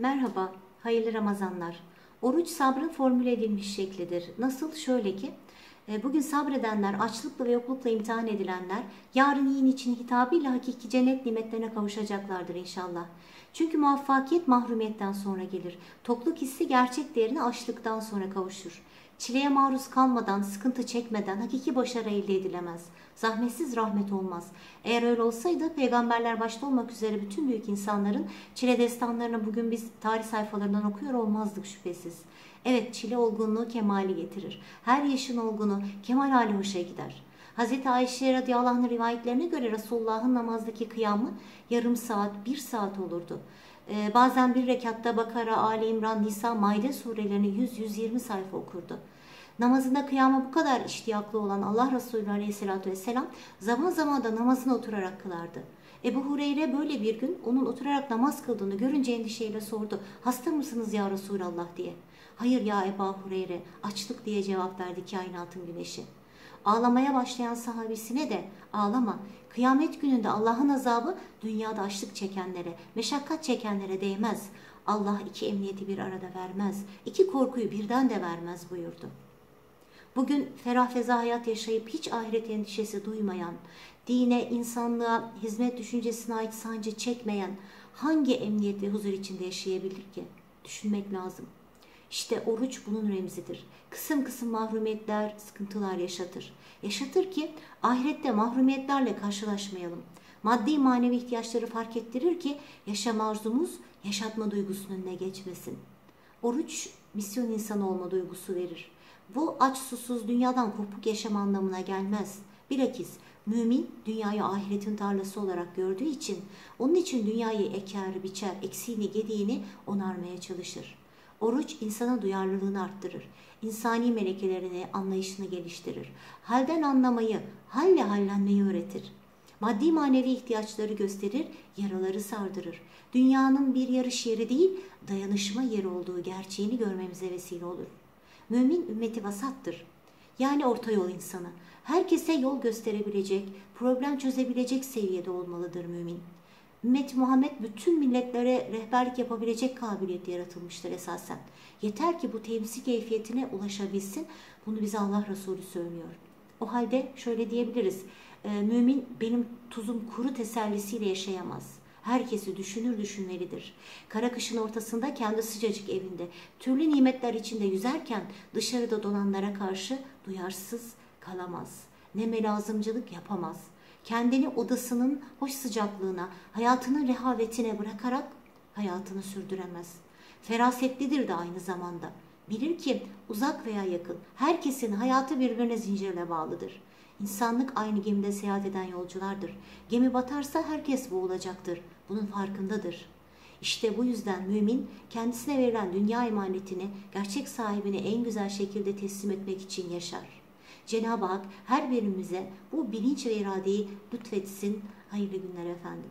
Merhaba, hayırlı Ramazanlar. Oruç sabrın formüle edilmiş şeklidir. Nasıl? Şöyle ki, bugün sabredenler, açlıkla ve yoklukla imtihan edilenler, yarın yiyin için hitabıyla hakiki cennet nimetlerine kavuşacaklardır inşallah. Çünkü muvaffakiyet mahrumiyetten sonra gelir. Tokluk hissi gerçek değerini açlıktan sonra kavuşur. Çileye maruz kalmadan, sıkıntı çekmeden hakiki başarı elde edilemez. Zahmetsiz rahmet olmaz. Eğer öyle olsaydı peygamberler başta olmak üzere bütün büyük insanların çile destanlarını bugün biz tarih sayfalarından okuyor olmazdık şüphesiz. Evet çile olgunluğu kemali getirir. Her yaşın olgunu kemal hali hoşa gider. Hz. Ayşe radıyallahu anh rivayetlerine göre Resulullah'ın namazdaki kıyamı yarım saat, bir saat olurdu. Ee, bazen bir rekatta Bakara, Ali İmran, Nisa, Maide surelerini 100-120 sayfa okurdu. Namazında kıyama bu kadar iştiyaklı olan Allah Resulü Aleyhisselatü Vesselam zaman zaman da namazına oturarak kılardı. Ebu Hureyre böyle bir gün onun oturarak namaz kıldığını görünce endişeyle sordu. Hasta mısınız ya Resulallah diye. Hayır ya Ebu Hureyre açlık diye cevap verdi kainatın güneşi. Ağlamaya başlayan sahabisine de ağlama. Kıyamet gününde Allah'ın azabı dünyada açlık çekenlere, meşakkat çekenlere değmez. Allah iki emniyeti bir arada vermez. iki korkuyu birden de vermez buyurdu. Bugün ferah feza hayat yaşayıp hiç ahiret endişesi duymayan, dine, insanlığa, hizmet düşüncesine ait sancı çekmeyen hangi emniyet ve huzur içinde yaşayabilir ki? Düşünmek lazım. İşte oruç bunun remzidir. Kısım kısım mahrumiyetler, sıkıntılar yaşatır. Yaşatır ki ahirette mahrumiyetlerle karşılaşmayalım. Maddi manevi ihtiyaçları fark ettirir ki yaşam arzumuz yaşatma duygusunun önüne geçmesin. Oruç misyon insanı olma duygusu verir. Bu aç susuz dünyadan kopuk yaşam anlamına gelmez. Bilakis mümin dünyayı ahiretin tarlası olarak gördüğü için onun için dünyayı eker, biçer, eksiğini, gediğini onarmaya çalışır. Oruç insana duyarlılığını arttırır. İnsani melekelerini, anlayışını geliştirir. Halden anlamayı, halle hallenmeyi öğretir. Maddi manevi ihtiyaçları gösterir, yaraları sardırır. Dünyanın bir yarış yeri değil, dayanışma yeri olduğu gerçeğini görmemize vesile olur. Mümin ümmeti vasattır. Yani orta yol insanı. Herkese yol gösterebilecek, problem çözebilecek seviyede olmalıdır mümin. Ümmet Muhammed bütün milletlere rehberlik yapabilecek kabiliyet yaratılmıştır esasen. Yeter ki bu temsil keyfiyetine ulaşabilsin. Bunu bize Allah Resulü söylüyor. O halde şöyle diyebiliriz. E, mümin benim tuzum kuru tesellisiyle yaşayamaz. Herkesi düşünür düşünmelidir. Kara kışın ortasında kendi sıcacık evinde türlü nimetler içinde yüzerken dışarıda donanlara karşı duyarsız kalamaz. Ne melazımcılık yapamaz. Kendini odasının hoş sıcaklığına, hayatının rehavetine bırakarak hayatını sürdüremez. Ferasetlidir de aynı zamanda. Bilir ki uzak veya yakın herkesin hayatı birbirine zincirle bağlıdır. İnsanlık aynı gemide seyahat eden yolculardır. Gemi batarsa herkes boğulacaktır. Bunun farkındadır. İşte bu yüzden mümin kendisine verilen dünya emanetini gerçek sahibine en güzel şekilde teslim etmek için yaşar. Cenab-ı Hak her birimize bu bilinç ve iradeyi lütfetsin. Hayırlı günler efendim.